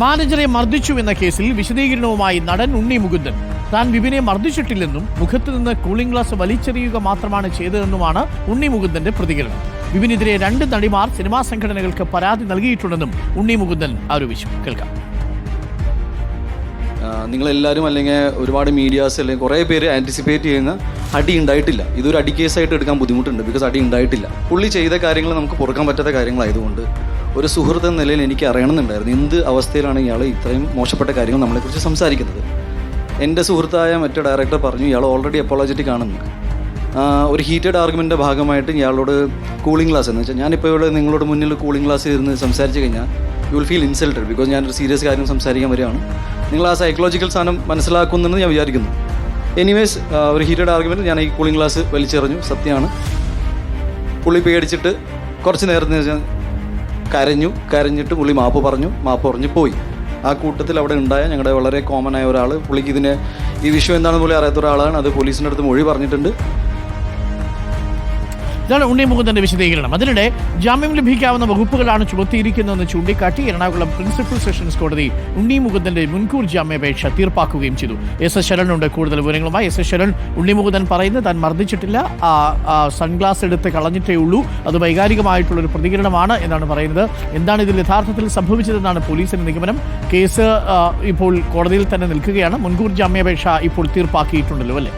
മാനേജറെ മർദ്ദിച്ചു എന്ന കേസിൽ വിശദീകരണവുമായി നടൻ ഉണ്ണി മുകുന്ദൻ. താൻ വിപിനെ മർദ്ദിച്ചിട്ടില്ലെന്നും മുഖത്ത് നിന്ന് കൂളിംഗ് ഗ്ലാസ് വലിച്ചെറിയുക മാത്രമാണ് ചെയ്തതെന്നുമാണ് ഉണ്ണി മുകുന്ദന്റെ പ്രതികരണം. വിപിനെതിരെ രണ്ട് നടിമാർ സിനിമാ സംഘടനകൾക്ക് പരാതി നൽകിയിട്ടുണ്ടെന്നും ഉണ്ണി മുകുന്ദൻ ആരോപിച്ചു. കേൾക്കാം. നിങ്ങളെല്ലാവരും അല്ലെങ്കിൽ ഒരുപാട് മീഡിയാസ് അല്ലെങ്കിൽ കുറേ പേര് ആന്റിസിപ്പേറ്റ് ചെയ്യുന്ന അടി ഉണ്ടായിട്ടില്ല. ഇതൊരു അടി കേസായിട്ട് എടുക്കാൻ ബുദ്ധിമുട്ടുണ്ട് ബിക്കോസ് അടി ഉണ്ടായിട്ടില്ല. പുള്ളി ചെയ്ത കാര്യങ്ങൾ നമുക്ക് പുറക്കാൻ പറ്റാത്ത കാര്യങ്ങളായതുകൊണ്ട് ഒരു സുഹൃത്ത് എന്ന നിലയിൽ എനിക്ക് അറിയണമെന്നുണ്ടായിരുന്നു. എന്ത് അവസ്ഥയിലാണ് ഇയാൾ ഇത്രയും മോശപ്പെട്ട കാര്യങ്ങൾ നമ്മളെക്കുറിച്ച് സംസാരിക്കുന്നത്? എന്റെ സുഹൃത്തായ മറ്റേ ഡയറക്ടർ പറഞ്ഞു ഇയാൾ ഓൾറെഡി അപ്പോളജറ്റിക് ആണെന്ന്. ഒരു ഹീറ്റഡ് ആർഗ്യുമെന്റെ ഭാഗമായിട്ട് ഇയാളോട് കൂളിംഗ് ഗ്ലാസ് എന്ന് വെച്ചാൽ ഞാനിപ്പോൾ ഇവിടെ നിങ്ങളോട് മുന്നിൽ കൂളിംഗ് ഗ്ലാസ് ഇരുന്ന് സംസാരിച്ച് കഴിഞ്ഞാൽ you will feel insulted because ഞാനൊരു സീരിയസ് കാര്യം സംസാരിക്കാൻ വരികയാണ്. നിങ്ങൾ ആ സൈക്കോളജിക്കൽ സാധനം മനസ്സിലാക്കുന്നെന്ന് ഞാൻ വിചാരിക്കുന്നു. എനിവേസ് ഒരു ഹീറ്റഡ് ആർഗ്യുമെന്റ് ഞാൻ ഈ കൂളിംഗ് ഗ്ലാസ് വലിച്ചെറിഞ്ഞു. സത്യമാണ്. പുള്ളി പേടിച്ചിട്ട് കുറച്ച് നേരത്തിന് കരഞ്ഞു. കരഞ്ഞിട്ട് പുള്ളി മാപ്പ് പറഞ്ഞു. മാപ്പ് പറഞ്ഞു പോയി. ആ കൂട്ടത്തിൽ അവിടെ ഉണ്ടായ ഞങ്ങളുടെ വളരെ കോമൺ ആയ ഒരാൾ പുള്ളിക്ക് ഇതിന് ഈ വിഷയം എന്താണെന്ന് പുള്ളി അറിയാത്ത ഒരാളാണ്. അത് പോലീസിന്റെ അടുത്ത് മൊഴി പറഞ്ഞിട്ടുണ്ട്. ഇതാണ് ഉണ്ണി മുകുന്ദന്റെ വിശദീകരണം. അതിനിടെ ജാമ്യം ലഭിക്കാവുന്ന വകുപ്പുകളാണ് ചുമത്തിയിരിക്കുന്നതെന്ന് ചൂണ്ടിക്കാട്ടി എറണാകുളം പ്രിൻസിപ്പൽ സെഷൻസ് കോടതി ഉണ്ണി മുകുന്ദന്റെ മുൻകൂർ ജാമ്യാപേക്ഷ തീർപ്പാക്കുകയും ചെയ്തു. എസ് എസ് ശരണുണ്ട് കൂടുതൽ വിവരങ്ങളുമായി. എസ് എസ് ശരൺ ഉണ്ണി മുകുന്ദൻ പറയുന്നത് താൻ മർദ്ദിച്ചിട്ടില്ല. സൺഗ്ലാസ് എടുത്ത് കളഞ്ഞിട്ടേ ഉള്ളൂ. അത് വൈകാരികമായിട്ടുള്ള ഒരു പ്രതികരണമാണ് എന്നാണ് പറയുന്നത്. എന്താണ് ഇതിൽ യഥാർത്ഥത്തിൽ സംഭവിച്ചതെന്നാണ് പോലീസിന്റെ നിഗമനം. കേസ് ഇപ്പോൾ കോടതിയിൽ തന്നെ നിൽക്കുകയാണ്. മുൻകൂർ ജാമ്യാപേക്ഷ ഇപ്പോൾ തീർപ്പാക്കിയിട്ടുണ്ടല്ലോ അല്ലേ?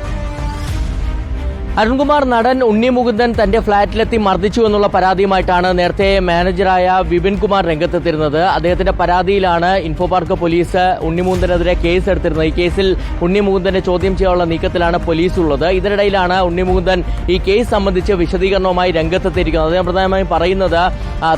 അരുൺകുമാർ നടൻ ഉണ്ണി മുകുന്ദൻ തന്റെ ഫ്ളാറ്റിലെത്തി മർദ്ദിച്ചു എന്നുള്ള പരാതിയുമായിട്ടാണ് നേരത്തെ മാനേജറായ വിപിൻ കുമാർ രംഗത്തെത്തിരുന്നത് അദ്ദേഹത്തിന്റെ പരാതിയിലാണ് ഇൻഫോപാർക്ക് പോലീസ് ഉണ്ണിമുകുന്ദനെതിരെ കേസ് എടുത്തിരുന്നത്. ഈ കേസിൽ ഉണ്ണി മുകുന്ദനെ ചോദ്യം ചെയ്യാനുള്ള നീക്കത്തിലാണ് പോലീസ് ഉള്ളത് ഇതിനിടയിലാണ് ഉണ്ണി മുകുന്ദൻ ഈ കേസ് സംബന്ധിച്ച് വിശദീകരണവുമായി രംഗത്തെത്തിയിരിക്കുന്നത്. അദ്ദേഹം പ്രധാനമായും പറയുന്നത്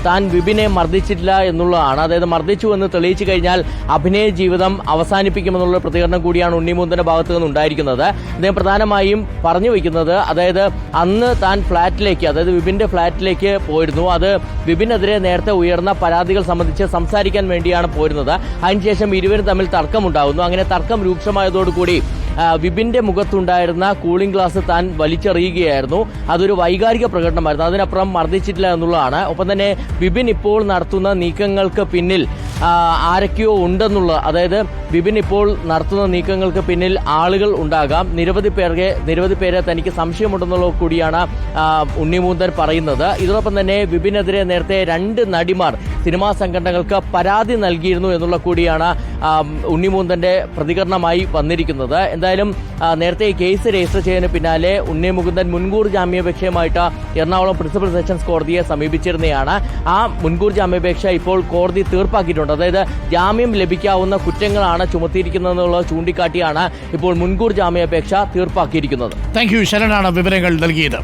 താൻ വിപിനെ മർദ്ദിച്ചിട്ടില്ല എന്നുള്ളതാണ്. അതായത് മർദ്ദിച്ചു എന്ന് തെളിയിച്ചു കഴിഞ്ഞാൽ അഭിനയ ജീവിതം അവസാനിപ്പിക്കുമെന്നുള്ള പ്രതികരണം കൂടിയാണ് ഉണ്ണിമുകുന്ദന്റെ ഭാഗത്തു നിന്നുണ്ടായിരിക്കുന്നത്. അദ്ദേഹം പ്രധാനമായും പറഞ്ഞു വയ്ക്കുന്നത് അതായത് അന്ന് താൻ ഫ്ളാറ്റിലേക്ക് അതായത് വിപിന്റെ ഫ്ളാറ്റിലേക്ക് പോയിരുന്നു. അത് വിപിനെതിരെ നേരത്തെ ഉയർന്ന പരാതികൾ സംബന്ധിച്ച് സംസാരിക്കാൻ വേണ്ടിയാണ് പോരുന്നത്. അതിനുശേഷം ഇരുവരും തമ്മിൽ തർക്കമുണ്ടാകുന്നു അങ്ങനെ തർക്കം രൂക്ഷമായതോടുകൂടി വിപിന്റെ മുഖത്തുണ്ടായിരുന്ന കൂളിംഗ് ഗ്ലാസ് താൻ വലിച്ചെറിയുകയായിരുന്നു. അതൊരു വൈകാരിക പ്രകടനമായിരുന്നു. അതിനപ്പുറം മർദ്ദിച്ചിട്ടില്ല എന്നുള്ളതാണ്. ഒപ്പം തന്നെ വിപിൻ ഇപ്പോൾ നടത്തുന്ന നീക്കങ്ങൾക്ക് പിന്നിൽ ആരൊക്കെയോ ഉണ്ടെന്നുള്ള അതായത് വിപിൻ ഇപ്പോൾ നടത്തുന്ന നീക്കങ്ങൾക്ക് പിന്നിൽ ആളുകൾ ഉണ്ടാകാം. നിരവധി പേർക്ക് നിരവധി പേരെ തനിക്ക് സംശയമുണ്ടെന്നുള്ള കൂടിയാണ് ഉണ്ണിമൂന്തൻ പറയുന്നത്. ഇതോടൊപ്പം തന്നെ വിപിനെതിരെ നേരത്തെ രണ്ട് നടിമാർ സിനിമാ സംഘടനകൾക്ക് പരാതി നൽകിയിരുന്നു എന്നുള്ള കൂടിയാണ് ഉണ്ണിമൂന്തന്റെ പ്രതികരണമായി വന്നിരിക്കുന്നത്. എന്തായാലും നേരത്തെ കേസ് രജിസ്റ്റർ ചെയ്തതിന് പിന്നാലെ ഉണ്ണി മുകുന്ദൻ മുൻകൂർ ജാമ്യാപേക്ഷയുമായിട്ട് എറണാകുളം പ്രിൻസിപ്പൽ സെഷൻസ് കോടതിയെ സമീപിച്ചിരുന്നതാണ് ആ മുൻകൂർ ജാമ്യാപേക്ഷ ഇപ്പോൾ കോടതി തീർപ്പാക്കിയിട്ടുണ്ട്. അതായത് ജാമ്യം ലഭിക്കാവുന്ന കുറ്റങ്ങളാണ് ചുമത്തിയിരിക്കുന്നതെന്നുള്ളത് ചൂണ്ടിക്കാട്ടിയാണ് ഇപ്പോൾ മുൻകൂർ ജാമ്യാപേക്ഷ തീർപ്പാക്കിയിരിക്കുന്നത്. താങ്ക് യു ശരണാണ് വിവരങ്ങൾ നൽകിയത്.